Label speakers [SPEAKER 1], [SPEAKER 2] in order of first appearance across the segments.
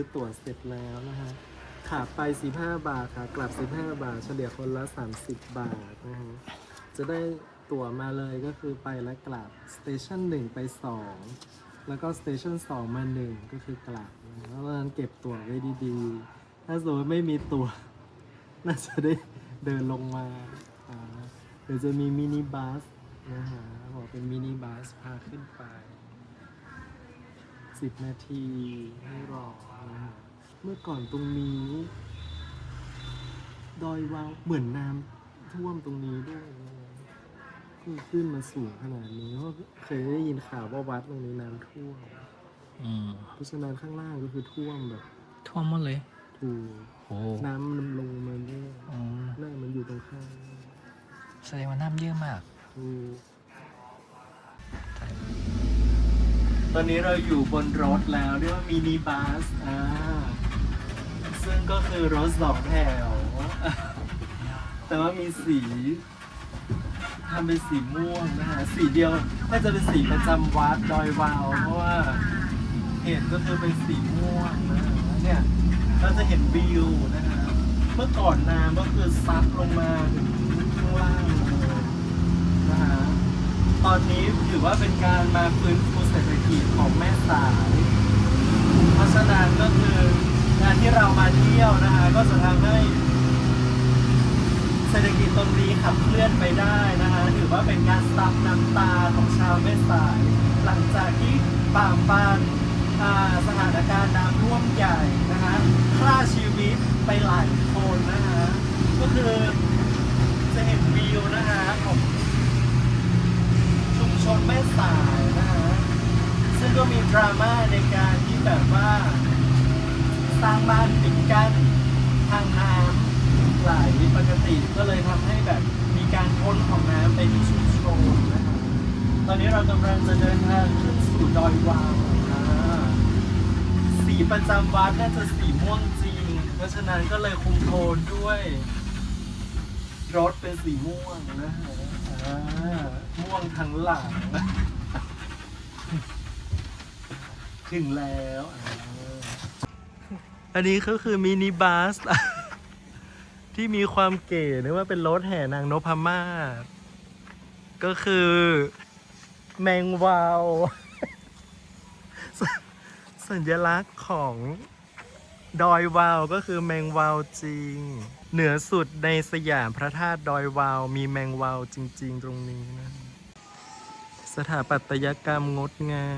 [SPEAKER 1] อนนี้เราซื้อตั๋วเสร็จแล้วนะฮะขาไป 15 บาทค่ะ กลับ 15 บาท เฉลี่ยคนละ 30 บาทนะฮะ จะได้ตั๋วมาเลยก็คือไปและกลับ สเตชัน1 ไป 2 แล้วก็สเตชัน2 มา 1 ก็คือกลับเพราะฉะนั้นเก็บตั๋วไว้ดีๆ ถ้าสมมติไม่มีตั๋ว น่าจะได้เดินลงมาเดี๋ยวจะมีมินิบัสนะฮะบอกเป็นมินิบัสพาขึ้นไป 10 นาทีให้รอ เมื่อก่อนตรงนี้ ดอยวาวเหมือนน้ำท่วมตรงนี้ด้วยนะคือขึ้นมาสูงขนาดนี้เพราะเคยได้ยินข่าวว่าวัดตรงนี้น้ำท่วม
[SPEAKER 2] อืม
[SPEAKER 1] เพราะฉะนั้นข้างล่างก็คือท่วมแบบ
[SPEAKER 2] ท่วมหมดเลย
[SPEAKER 1] ถูก
[SPEAKER 2] โอ้
[SPEAKER 1] น้ำมันลงมาด้วย
[SPEAKER 2] อืม
[SPEAKER 1] นั่นมันอยู่ตรงข้าง
[SPEAKER 2] แสดงว่าน้ำเยอะมาก
[SPEAKER 1] ถูก ตอนนี้เราอยู่บนรถแล้วเรียกว่ามินิบัสอ่าซึ่งก็คือรถสองแถว แต่ว่ามีสีทำเป็นสีม่วงนะฮะสีเดียวน่าจะเป็นสีประจำวัดดอยวาวเพราะว่าเห็นก็คือเป็นสีม่วงนะเนี่ยเราจะเห็นวิวนะฮะเมื่อก่อนน้ำก็คือซัดลงมาถึงข้างล่าง ตอนนี้ถือว่าเป็นการมาฟื้นฟูเศรษฐกิจของแม่สาย เพราะฉะนั้นก็คืองานที่เรามาเที่ยวนะคะก็จะทำให้เศรษฐกิจตรงนี้ขับเคลื่อนไปได้นะคะถือว่าเป็นการซับน้ำตาของชาวแม่สาย หลังจากที่ป่าปันสถานการณ์น้ำท่วมใหญ่นะคะฆ่าชีวิตไปหลายคนนะคะก็คือจะเห็นวิวนะคะของ นแม่สายนะคะซึ่งก็มีดราม่าในการที่แบบว่า สร้างบ้านปิดกั้นทางน้ำไหลปกติก็เลยทำให้แบบมีการพ้นของน้ำไปที่ชุมชนนะครับตอนนี้เรากำลังจะเดินทางขึ้นสู่ดอยวาวอ่าสีประจำวัดน่าจะสีม่วงจริง เพราะฉะนั้นก็เลยคุมโทนด้วยรถเป็นสีม่วงนะฮะ ม่วงทั้งหลัง ถึงแล้วอันนี้ก็คือมินิบัส ที่มีความเก๋นึกว่าเป็นรถแห่นางนพมาศก็คือ แมงวาวสสัญลักษณ์ของดอยวาวก็คือแมงวาวจริง เหนือสุดในสยามพระธาตุดอยวาว มีแมงวาวจริง ๆ ตรงนี้นะ สถาปัตยกรรมงดงา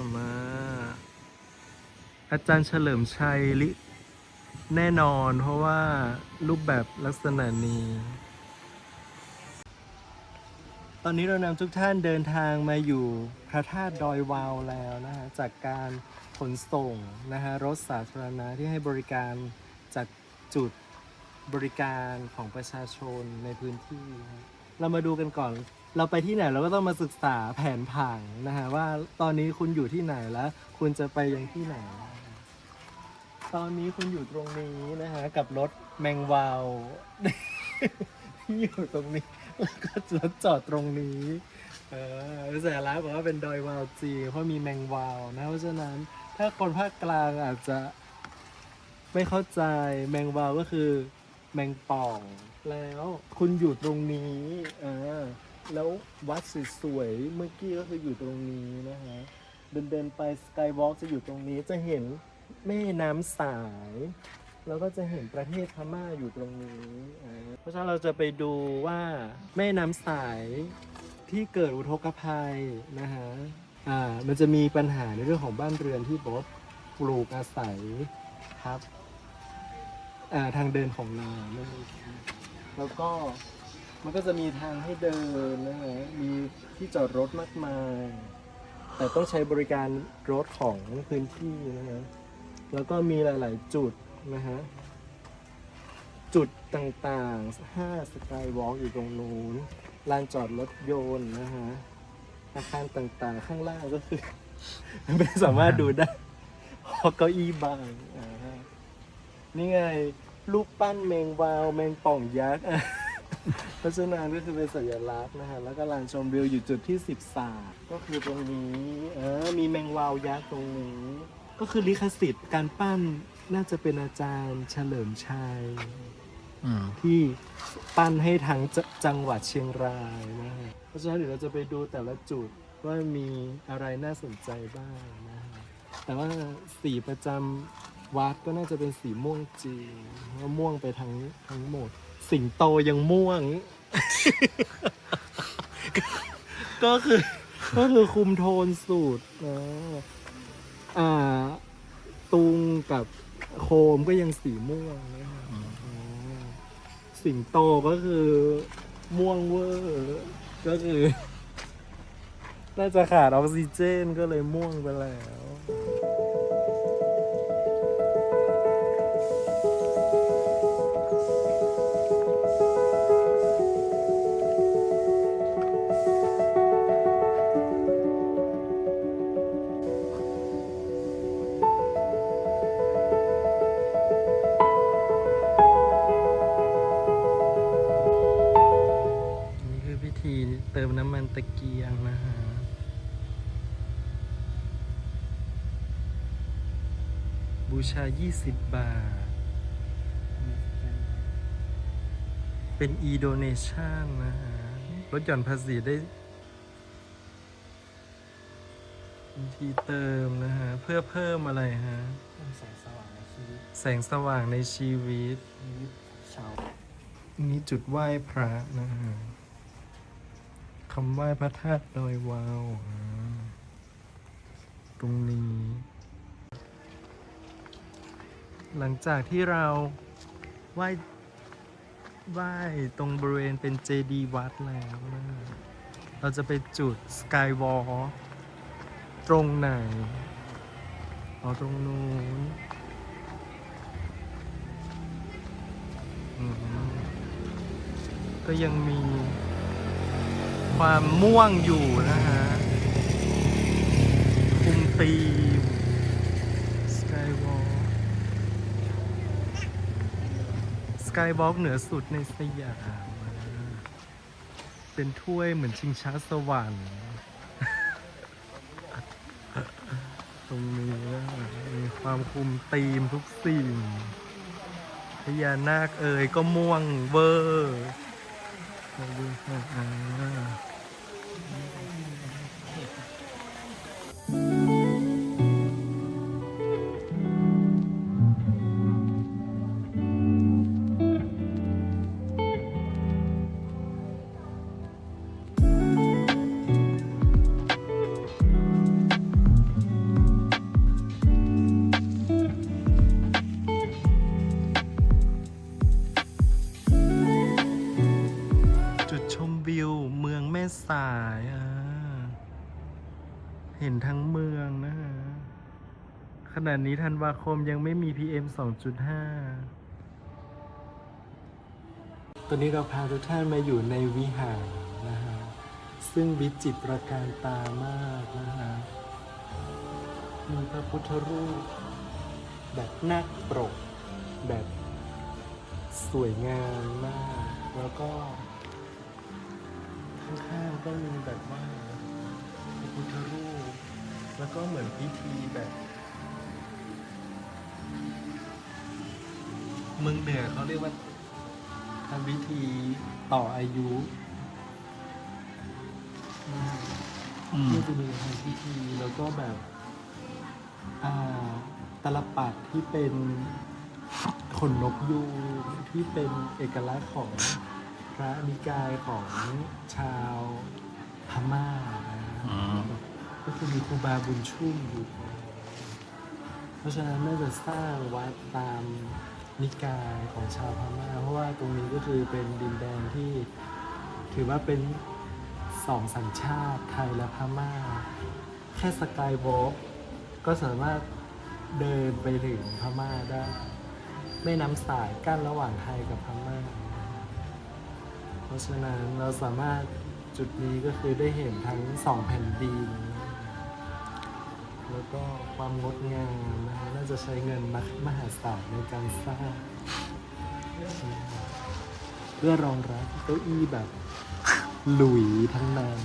[SPEAKER 1] มมากอาจารย์เฉลิมชัยลิแน่นอนเพราะว่ารูปแบบลักษณะนี้ ตอนนี้เรานำทุกท่านเดินทางมาอยู่พระธาตุดอยวาวแล้วนะฮะจากการขนส่งนะฮะรถสาธารณะที่ให้บริการจากจุดบริการของประชาชนในพื้นที่ เรามาดูกันก่อน เราไปที่ไหนเราก็ต้องมาศึกษาแผนผังนะฮะว่าตอนนี้คุณอยู่ที่ไหนแล้วคุณจะไปยังที่ไหน ตอนนี้คุณอยู่ตรงนี้นะฮะกับรถแมงวาวที่อยู่ตรงนี้แล้วก็รถจอดตรงนี้เออสัญลักษณ์บอกว่าเป็นดอยวาวจีเพราะมีแมงวาวนะเพราะฉะนั้นถ้าคนภาคกลางอาจจะไม่เข้าใจแมงวาวก็คือแมงป่องแล้วคุณอยู่ตรงนี้ เออ แล้ววัดสวยๆเมื่อกี้ก็คืออยู่ตรงนี้นะฮะ เดินเดินไปสกายวอล์กจะอยู่ตรงนี้จะเห็นแม่น้ำสาย แล้วก็จะเห็นประเทศพม่าอยู่ตรงนี้อ่าเพราะฉะนั้นเราจะไปดูว่าแม่น้ำสายที่เกิดอุทกภัยนะฮะอ่ามันจะมีปัญหาในเรื่องของบ้านเรือนที่บอกว่าปลูกอาศัยครับอ่าทางเดินของน้ำนั่นเองแล้วก็ มันก็จะมีทางให้เดินนะฮะมีที่จอดรถมากมาย แต่ต้องใช้บริการรถของพื้นที่นะฮะแล้วก็มีหลาย ๆ จุดนะฮะ จุดต่างๆ5สกายวอล์กอยู่ตรงนู้นลานจอดรถยนต์นะฮะ อาคารต่างๆข้างล่างก็คือ ไม่สามารถดูได้เพราะเก้าอี้บางอ่านี่ไงรูปปั้นแมงวาว แมงป่องยักษ์ เพราะฉะนั้นก็คือเป็นสัญลักษณ์นะฮะแล้วก็ลานชมวิวอยู่จุดที่ 13 ก็คือตรงนี้ เออ มีแมงวาวยักษ์ตรงนี้ ก็คือลิขสิทธิ์การปั้นน่าจะเป็นอาจารย์เฉลิมชัย
[SPEAKER 2] อืม
[SPEAKER 1] ที่ปั้นให้ทั้งจจังหวัดเชียงรายนะฮะเพราะฉะนั้นเดี๋ยวเราจะไปดูแต่ละจุดว่ามีอะไรน่าสนใจบ้างนะฮะแต่ว่าสีประจำวัดก็น่าจะเป็นสีม่วงจริงเพราะม่วงไปทั้งทั้งหมด สิงโตยังม่วง ก็คือ ก็คือคุมโทนสูตรนะอ่า ตุงกับโคมก็ยังสีม่วงนะฮะ
[SPEAKER 2] อืม
[SPEAKER 1] อ๋อสิงโตก็คือม่วงเวอร์ก็คือ น่าจะขาดออกซิเจนก็เลยม่วงไปแล้ว ชา 20 บาท เป็น e-donation นะฮะลดหย่อนภาษีได้วิธีเติมนะฮะ เพื่อเพิ่มอะไรฮะ
[SPEAKER 3] แสงสว่างในชีวิต
[SPEAKER 1] แสงสว่างในชีวิต
[SPEAKER 3] ชีวิตชาว
[SPEAKER 1] นี่จุดไหว้พระนะฮะคำไหว้พระธาตุดอยวาว ตรงนี้ หลังจากที่เราไหว้ไหว้ตรงบริเวณเป็นเจดีย์วัดแล้วนะเราจะไปจุดสกายวอลตรงไหนอ๋อตรงนู้นก็ยังมีความม่วงอยู่นะฮะคุมตีมสกายวอล กายวอล์กเหนือสุดในสยาม เป็นถ้วยเหมือนชิงช้าสวรรค์ ตรงนี้นะมีความคุมตีมทุกสิ่งพญานาคเอ่ยก็ม่วงเวอร์ขอบคุณค่ะ ทั้งเมืองนะฮะขณะนี้ธันวาคมยังไม่มี PM 2.5 ตอนนี้เราพาทุกท่านมาอยู่ในวิหารนะฮะ ซึ่งวิจิตรประการตามากนะฮะ มีพระพุทธรูป แบบนาคปรก แบบสวยงามมาก แล้วก็ ข้างๆก็มีแบบว่าพระพุทธรูป แล้วก็เหมือนพิธีแบบ เมืองเหนือเขาเรียกว่าทำพิธีต่ออายุ
[SPEAKER 2] อืม
[SPEAKER 1] ที่จะมีทำพิธีแล้วก็แบบ อ่าตลปัดที่เป็นขนนกยูงที่เป็นเอกลักษณ์ของพระนิกายของชาวพม่านะ
[SPEAKER 2] อืม
[SPEAKER 1] ก็คือมีครูบาบุญชุ่มอยู่ เพราะฉะนั้นน่าจะสร้างวัดตามนิกายของชาวพม่าเพราะว่าตรงนี้ก็คือเป็นดินแดนที่ถือว่าเป็นสองสัญชาติไทยและพม่า แค่สกายวอล์กก็สามารถเดินไปถึงพม่าได้แม่น้ำสายกั้นระหว่างไทยกับพม่า เพราะฉะนั้นเราสามารถจุดนี้ก็คือได้เห็นทั้งสองแผ่นดิน แล้วก็ความงดงามนะฮะน่าจะใช้เงินมหมหาศาลในการสร้าง เพื่อรองรับเก้าอี้แบบหลุยทั้งนั้น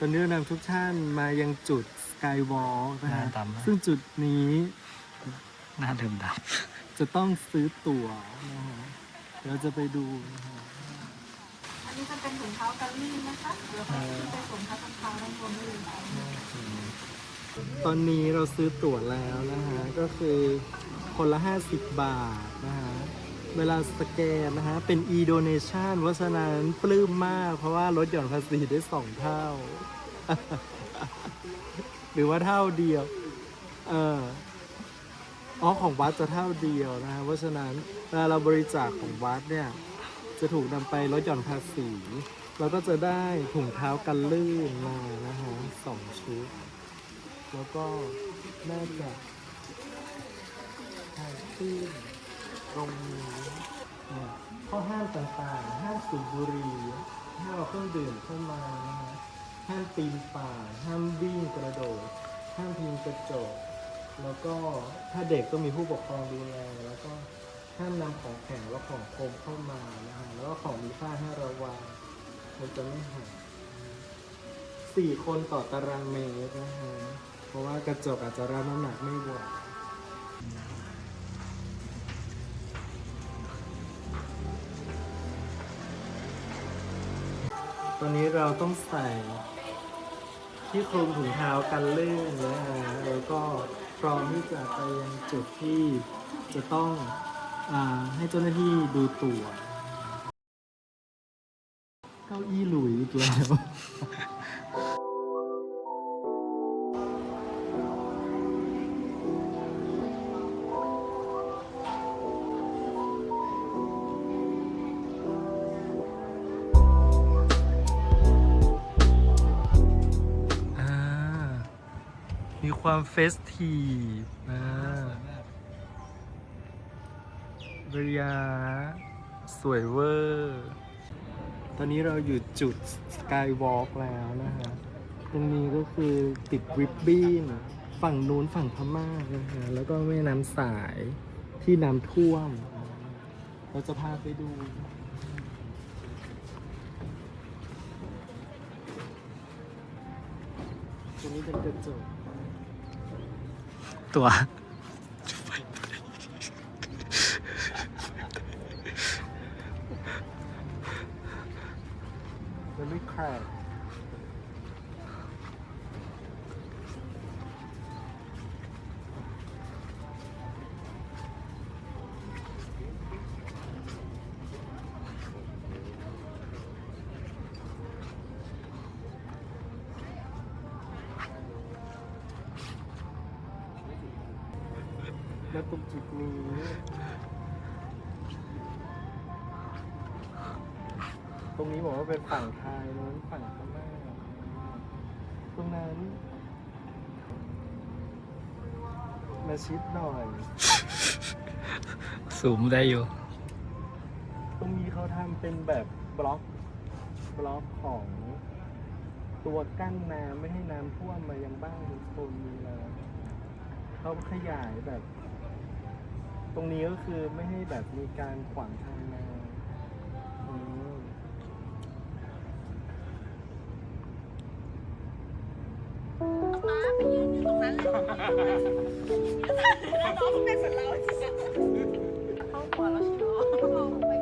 [SPEAKER 1] ตอนนี้เรานำทุกท่านมายังจุดสกายวอล์กนะ
[SPEAKER 2] หน้า
[SPEAKER 1] ฮะ
[SPEAKER 2] ดำนะ
[SPEAKER 1] ซึ่งจุดนี้
[SPEAKER 2] หน้าเดิมด
[SPEAKER 1] จะต้องซื้อตั๋วนะฮะเราจะไปดูนะฮะ
[SPEAKER 4] อันนี้จะเป็นถุงเท้ากันลื่นนะคะเดี๋ยวเราขึ้นไปสวมเท้ากันเท้าด้านบนได้เลย
[SPEAKER 1] ตอนนี้เราซื้อตั๋วแล้วนะฮะก็คือคนละ 50 บาทนะฮะ เวลาสแกนนะฮะ เป็น e-donation เพราะฉะนั้นปลื้มมาก เพราะว่าลดหย่อนภาษีได้2เท่า หรือว่าเท่าเดียว เอออ๋อของวัดจะเท่าเดียวนะฮะ เพราะฉะนั้นเวลาเราบริจาคของวัดเนี่ย จะถูกนำไปลดหย่อนภาษีเราก็จะได้ถุงเท้ากันลื่นมานะฮะสองชุด แล้วก็น่าจะถ่ายขึ้น ตรงนี้ข้อห้ามต่างๆ ห้ามสูบบุหรี่ห้ามเอาเครื่องดื่มเข้ามานะฮะห้ามปีนป่ายห้ามวิ่งกระโดด ห้ามพิงกระจก แล้วก็ถ้าเด็กก็มีผู้ปกครองดูแล แล้วก็ห้ามนำของแข็งและของคมเข้ามานะฮะแล้วก็ของมีค่าให้ระวังมันจะไม่หายสี่คนต่อตารางเมตรนะฮะเพราะว่ากระจกอาจจะรับน้ำหนักไม่ไหว ตอนนี้เราต้องใส่ที่คลุมถุงเท้ากันลื่นนะฮะแล้วก็พร้อมที่จะไปยังจุดที่จะต้องอให้เจ้าหน้าที่ดูตัว๋วเก้าอี้หลุยอีกแล้ว ความเฟสทีฟอ่าบริยา สวยเวอร์ ตอนนี้เราอยู่จุดสกายวอล์กแล้วนะฮะ ตรงนี้ก็คือติดริบบิ้น ฝั่งนู้นฝั่งพม่านะฮะ แล้วก็แม่น้ำสายที่น้ำท่วม เราจะพาไปดูตรงนี้เป็นกระจก
[SPEAKER 2] ตัว
[SPEAKER 1] มันไตรงนี้บอกว่าเป็นฝั่งไทยนู้นฝั่งพม่าตรงนั้น มาชิดหน่อย
[SPEAKER 2] สูงได้อยู่
[SPEAKER 1] ตรงนี้เขาทำเป็นแบบบล็อก บล็อกของตัวกั้นน้ำไม่ให้น้ำท่วมมายังบ้านโซนนี้แล้วเขาขยายแบบ ตรงนี้ก็คือไม่ให้แบบมีการขวางทางน้ำ
[SPEAKER 4] ตรงนั้นเลยแล้วน้องก็เป็นเหมือนเราจริงๆเข้าหัวเราชิวมองไป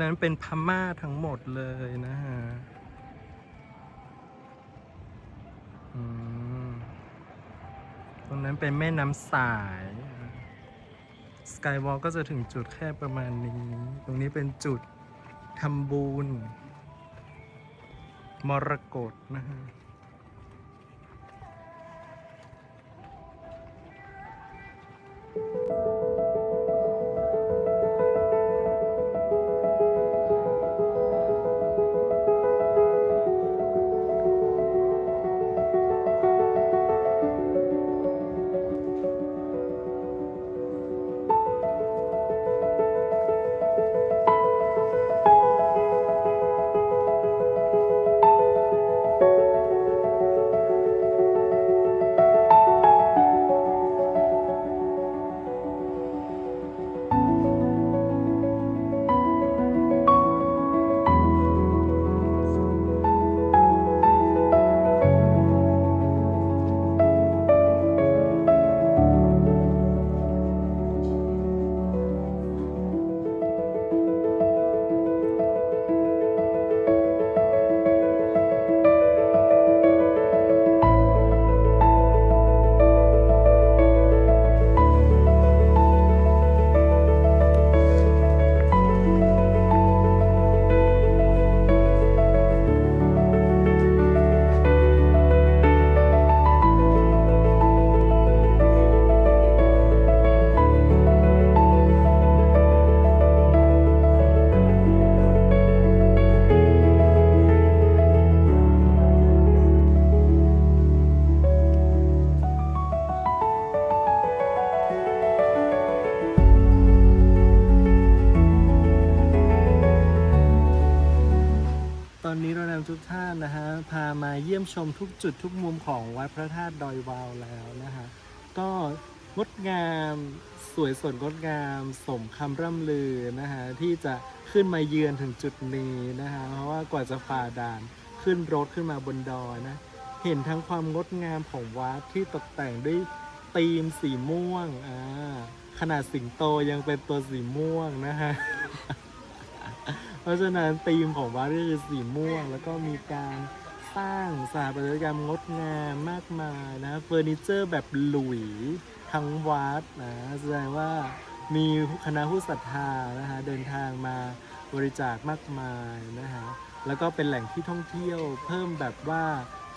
[SPEAKER 3] นั้
[SPEAKER 1] นเป็นพม่าทั้งหมดเลยนะฮะตรงนั้นเป็นแม่น้ำสาย สกายวอล์กก็จะถึงจุดแค่ประมาณนี้ ตรงนี้เป็นจุดทำบุญมรกตนะฮะานนะฮะพามาเยี่ยมชมทุกจุดทุกมุมของวัดพระธาตุดอยวาวแล้วนะฮะก็งดงามสวยสดงดงามสมคำร่ำลือนะฮะที่จะขึ้นมาเยือนถึงจุดนี้นะฮะเพราะว่ากว่าจะฝ่าด่านขึ้นรถขึ้นมาบนดอยนะเห็นทั้งความงดงามของวัดที่ตกแต่งด้วยธีมสีม่วงอ่าขนาดสิงโตยังเป็นตัวสีม่วงนะฮะ เพราะฉะนั้นธีมของวัดก็คือสีม่วง แล้วก็มีการสร้างสถาปัตยกรรมงดงามมากมายนะเฟอร์นิเจอร์แบบหลุยทั้งวัดนะแสดงว่ามีคณะผู้ศรัทธานะฮะเดินทางมาบริจาคมากมายนะฮะแล้วก็เป็นแหล่งที่ท่องเที่ยวเพิ่มแบบว่า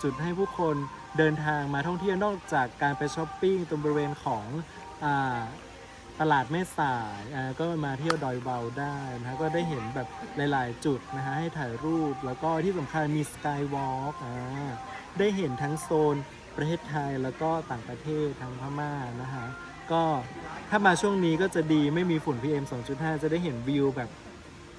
[SPEAKER 1] จุดให้ผู้คนเดินทางมาท่องเที่ยวนอกจากการไปช้อปปิ้งตรงบริเวณของอ่า ตลาดแม่สายอ่าก็มาเที่ยวดอยเบาได้นะฮะก็ได้เห็นแบบหลาย ๆ จุดนะฮะให้ถ่ายรูปแล้วก็ที่สำคัญมีสกายวอล์กอ่าได้เห็นทั้งโซนประเทศไทยแล้วก็ต่างประเทศทางพม่านะฮะก็ถ้ามาช่วงนี้ก็จะดีไม่มีฝุ่น PM 2.5 จะได้เห็นวิวแบบ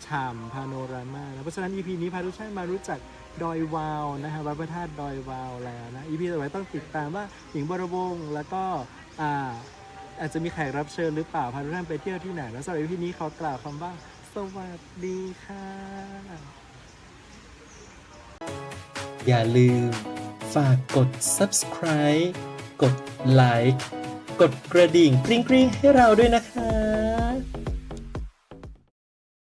[SPEAKER 1] ฉ่ำพาโนรามานะเพราะฉะนั้น EP นี้พาทุกท่านมารู้จักดอยวาวนะฮะวัดพระธาตุดอยวาวแล้วนะ EP ต่อไปต้องติดตามว่าหญิงบรวงศ์แล้วก็อ่า อาจจะมีแขกรับเชิญหรือเปล่าพาทุกท่านไปเที่ยวที่ไหนแล้วสำหรับพี่นี้ขอกล่าวคำว่า สวัสดีค่ะ อย่าลืม ฝากกด subscribe กด like กดกระดิ่งกริ๊งๆให้เราด้วยนะคะ